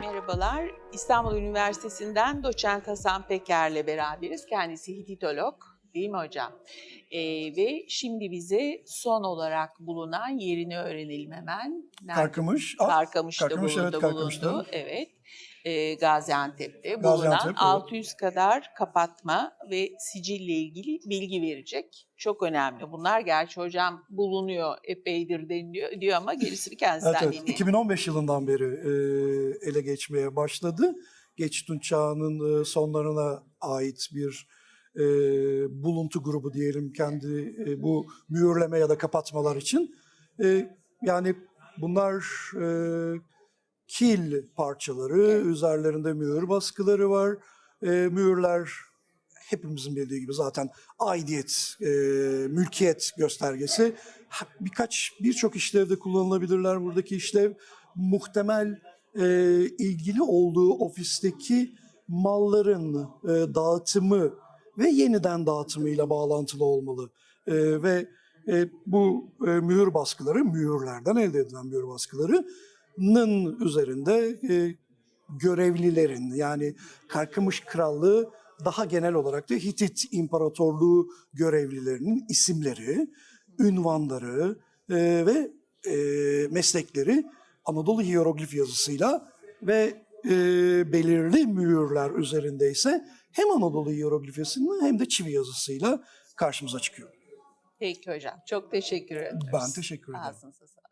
Merhabalar. İstanbul Üniversitesi'nden doçent Hasan Peker'le beraberiz. Kendisi Hititolog, değil mi hocam? Ee, ve şimdi bize son olarak bulunan yerini öğrenelim hemen. Nerede? Karkamış. Ah, Karkamış'ta Karkamış, bulundu, evet, bulundu. Evet. Ee, Gaziantep'te bulunan Gaziantep, evet. 600 kadar kapatma ve sicille ilgili bilgi verecek. Çok önemli. Bunlar gerçi hocam bulunuyor epeydir deniliyor diyor ama gerisini kendisinden Evet, evet. dinleyelim. 2015 yılından beri e, ele geçmeye başladı. Geç Tunç Çağı'nın e, sonlarına ait bir e, buluntu grubu diyelim kendi e, bu mühürleme ya da kapatmalar için. E, yani bunlar e, kil parçaları, üzerlerinde mühür baskıları var. E, mühürler hepimizin bildiği gibi zaten aidiyet, e, mülkiyet göstergesi. Birkaç, birçok işlevde kullanılabilirler. Buradaki işlev muhtemel e, ilgili olduğu ofisteki malların e, dağıtımı ve yeniden dağıtımıyla bağlantılı olmalı. E, ve e, bu e, mühür baskıları, mühürlerden elde edilen mühür baskılarının üzerinde e, görevlilerin yani Karkamış Krallığı daha genel olarak da Hitit İmparatorluğu görevlilerinin isimleri, ünvanları e, ve e, meslekleri Anadolu hieroglif yazısıyla ve e, belirli mühürler üzerinde ise hem Anadolu hieroglif yazısıyla hem de çivi yazısıyla karşımıza çıkıyor. Peki hocam. Çok teşekkür ederim. Ben teşekkür ederim. Ağzınıza sağlık.